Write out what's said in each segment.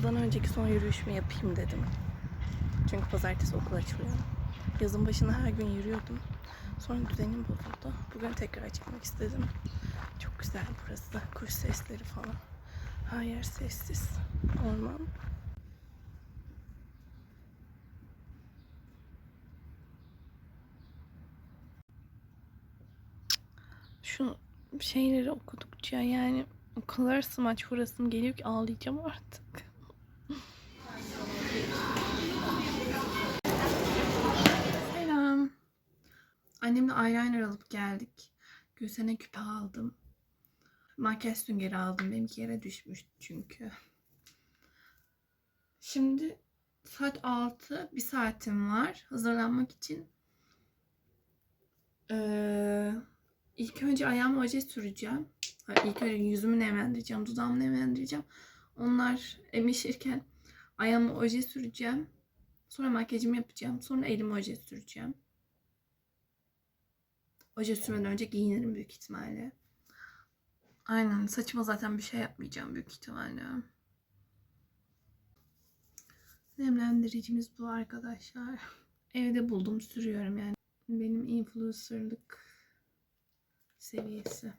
Okuldan önceki son yürüyüşümü yapayım dedim. Çünkü pazartesi okul açılıyor. Yazın başında her gün yürüyordum. Sonra düzenim bozuldu. Bugün tekrar çıkmak istedim. Çok güzel burası. Kuş sesleri falan. Her yer sessiz. Orman. Şu şeyleri okudukça yani o kadar smaç vurasım geliyor ki ağlayacağım artık. Annemle eyeliner alıp geldik. Gülsen'e küpe aldım. Makyaj süngeri aldım. Benimki yere düşmüştü çünkü. Şimdi saat 6. Bir saatim var hazırlanmak için. Ee, ilk önce ayağıma oje süreceğim. İlk önce yüzümü nemlendireceğim, dudağımı nemlendireceğim. Onlar emişirken ayağıma oje süreceğim. Sonra makyajımı yapacağım. Sonra elime oje süreceğim. Oje sürmeden önce giyinirim büyük ihtimalle. Aynen. Saçıma zaten bir şey yapmayacağım büyük ihtimalle. Nemlendiricimiz bu arkadaşlar. Evde buldum sürüyorum yani. Benim influencerlık seviyesi.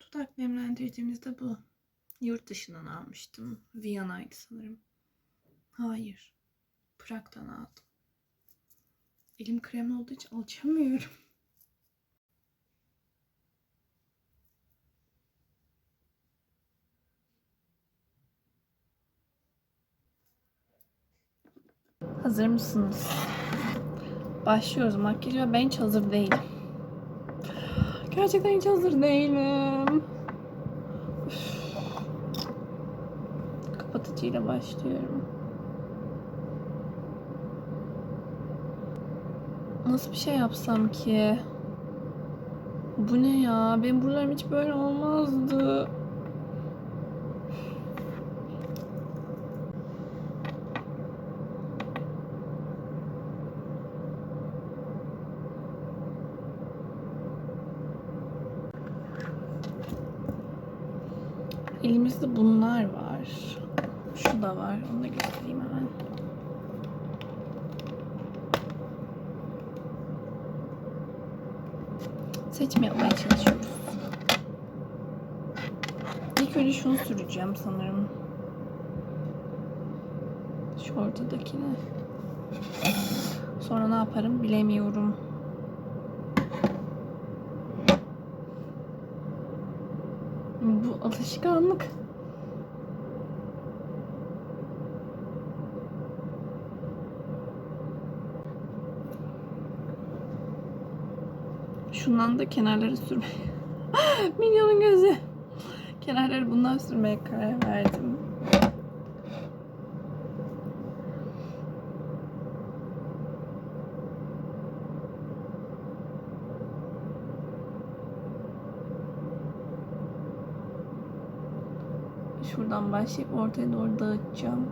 Dudak nemlendiricimiz de bu. Yurt dışından almıştım. Viyana'ydı sanırım. Hayır. Prag'dan aldım. Elim kremli olduğu için alçamıyorum. Hazır mısınız? Başlıyoruz makyaja. Ben hiç hazır değilim. Gerçekten hiç hazır değilim. Kapatıcıyla başlıyorum. Nasıl bir şey yapsam ki? Bu ne ya? Benim buralarım hiç böyle olmazdı. Elimizde bunlar var. Şu da var. Onu da göstereyim hemen. Seçim yapmaya çalışıyoruz. İlk önce şunu süreceğim sanırım. Şu ortadakini. Sonra ne yaparım bilemiyorum. Bu alışkanlık. Şundan da kenarları sürmeye. Minyonun gözü. Kenarları bundan sürmeye karar verdim. Şuradan başlayıp ortaya doğru dağıtacağım.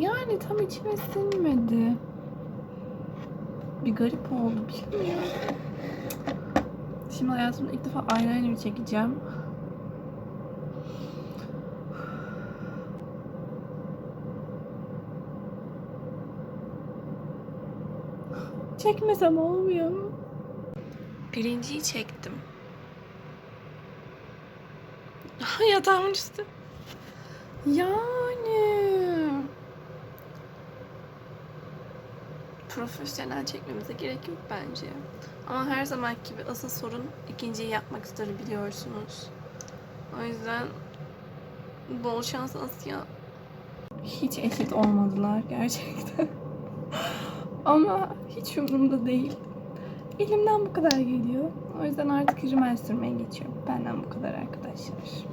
Yani tam içime sinmedi. Bir garip oldu bilmiyorum. Şimdi hayatımda ilk defa eyeliner çekeceğim. Çekmesem olmuyor mu? Birinciyi çektim. Yatağımın üstü. Yani. Profesyonel çekmemize gerek yok bence. Ama her zaman gibi asıl sorun ikinciyi yapmaktır biliyorsunuz. O yüzden bol şans Asya. Hiç eşit olmadılar gerçekten. Ama hiç umurumda değil. Elimden bu kadar geliyor. O yüzden artık rimel sürmeye geçiyorum. Benden bu kadar arkadaşlar.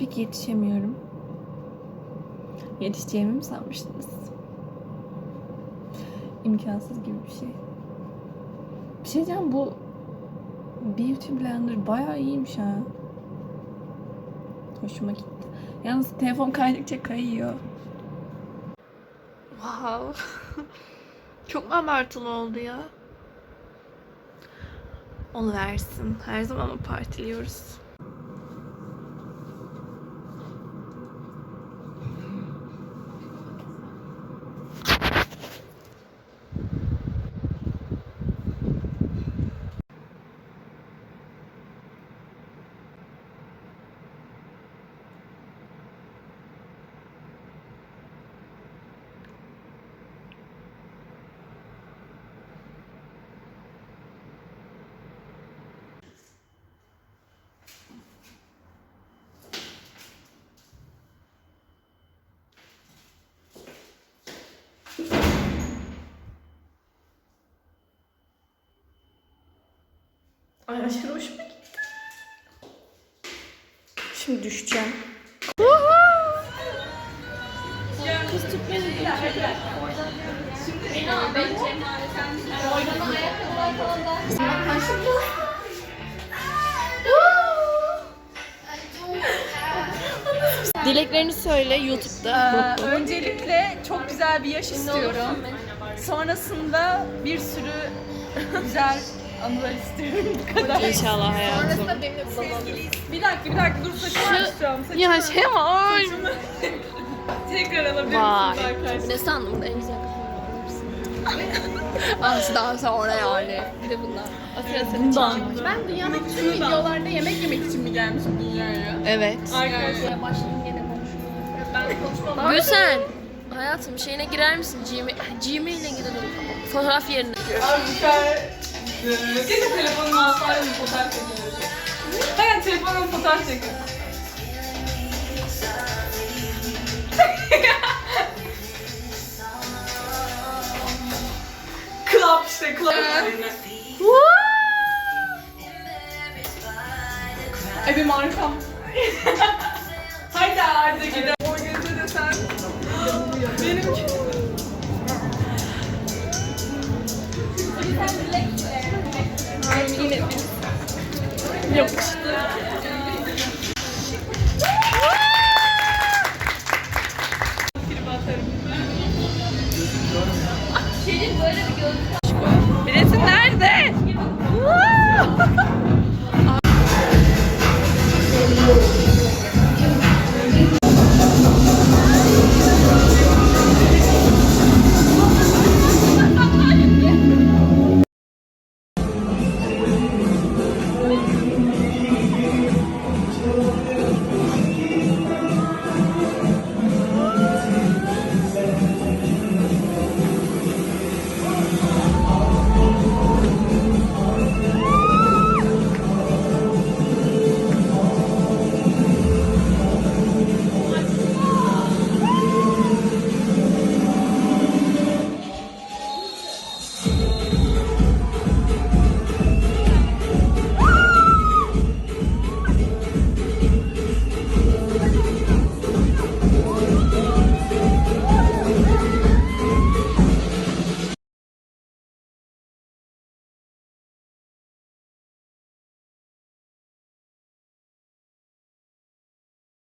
Tabii ki yetişemiyorum. Yetişeceğimi mi sanmıştınız? İmkansız gibi bir şey. Bir şey diyeceğim bu Beauty Blender bayağı iyiymiş ha. Hoşuma gitti. Yalnız telefon kaydıkça kayıyor. Wow. Çok mu abartılı oldu ya? Onu versin. Her zaman o partiliyoruz. Ay aşırı hoşuma gitti. Şimdi düşeceğim. Kız tutmayı Dileklerini söyle YouTube'da. Ee, öncelikle çok güzel bir yaş istiyorum. Sonrasında bir sürü güzel anılar istiyorum bu kadar. İnşallah hayatım. Bir dakika bir dakika dur saçımı açacağım. Saçımı, Ya şey var. saçımı tekrar alabilir Vay. misiniz arkadaşlar? Ne sandın burada en güzel Anası daha sonra yani. Bir de bunlar. Bundan. Ben dünyadaki tüm videolarda yemek yemek için mi gelmişim dünyaya? Evet. Arkadaşlar Başlayayım gene konuşmaya. ben konuşmam. Gülsen. Hayatım şeyine girer misin? Gmail, Gmail'e girelim. Fotoğraf yerine. Abi bir Keşke telefonumu alsaydım fotoğraf çekiyorum. Hayır telefonumu fotoğraf çekin. Club işte club. Ay benim arkam. Haydi hadi gidelim. 귀여운